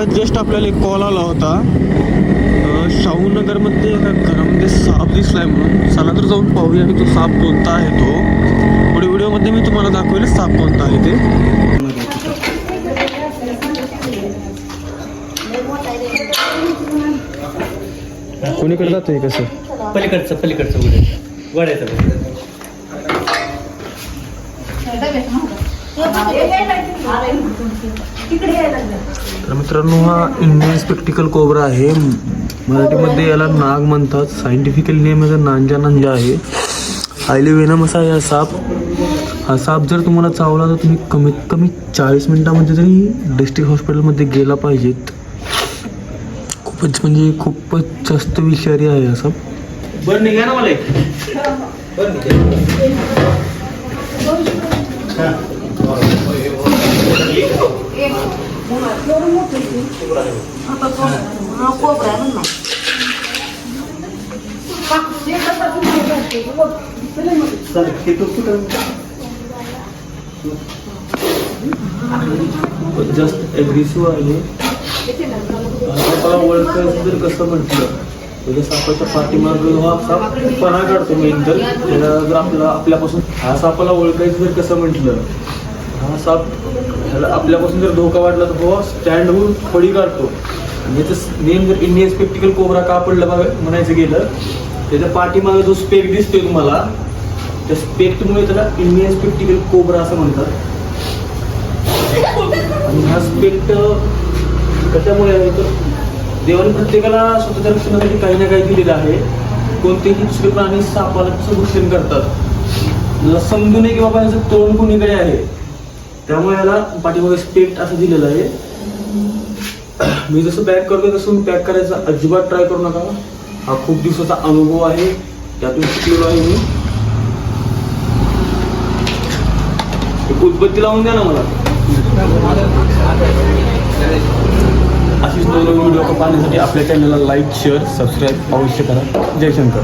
आता जस्ट आपल्याला एक कॉल आला होता. शाहूनगरमध्ये एका घरामध्ये साप दिसलाय म्हणून. चला तर जाऊन पाहूया की तो साप कोणता आहे तो. पुढे व्हिडिओमध्ये मी तुम्हाला दाखवेल साप कोणता आहे ते. कोणीकडे जातोय कसं पलीकडचं पलीकडचं वडायचं तर मित्रांनो हा इंडियन स्पेक्टिकल कोबरा आहे. मराठीमध्ये याला नाग म्हणतात. सायंटिफिकल नेम याचा नांजा नांजा आहे. हायली वेनमस आहे हा साप. हा साप जर तुम्हाला चावला तर तुम्ही कमीत कमी चाळीस मिनिटामध्ये तरी डिस्ट्रिक्ट हॉस्पिटलमध्ये गेला पाहिजेत. खूपच म्हणजे खूपच जास्त विषारी आहे हा साप. बरं निघा ना मला एक. बरं निघा. चालेल हे तो कुठं जास्त ॲग्रेसिव्ह आहे. सापाला ओळखायचं जर कसं म्हटलं म्हणजे सापाच्या पाठीमाग हा साप पणा काढतो मेन तर. त्याला जर आपला आपल्यापासून हा सापाला ओळखायचं जर कसं म्हटलं हा साप ह्याला आपल्यापासून जर धोका वाटला तर हो स्टँड होऊन फळी काढतो. याचं नेम जर इंडियन स्पेक्टिकल कोबरा का पडलं बघा म्हणायचं गेलं त्याच्या पाठीमागे जो स्पेक दिसतोय तुम्हाला त्या स्पेक्टमुळे त्याला इंडियन स्पेक्टिकल कोबरा असं म्हणतात. आणि हा स्पेक्ट कशामुळे आहे? तर देवाने प्रत्येकाला स्वतःच्या रक्षणासाठी काही ना काही दिलेलं आहे. कोणतेही दुसरे प्राणी सापाला संरक्षण करतात. समजू नये की बाबा याचं तोंड कुणीकडे आहे. त्यामुळे याला पाठीमागे स्पेक्ट असं दिलेलं आहे. मी जसं पॅक करतो तसं पॅक करायचा अजिबात ट्राय करू नका. हा खूप दिवसाचा अनुभव आहे. त्यातून शिकलेलो आहे मी. एक लावून द्या ना मला. अशीच नवीन व्हिडिओ पाहण्यासाठी आपल्या चॅनलला लाईक शेअर सबस्क्राईब अवश्य करा. जयशंकर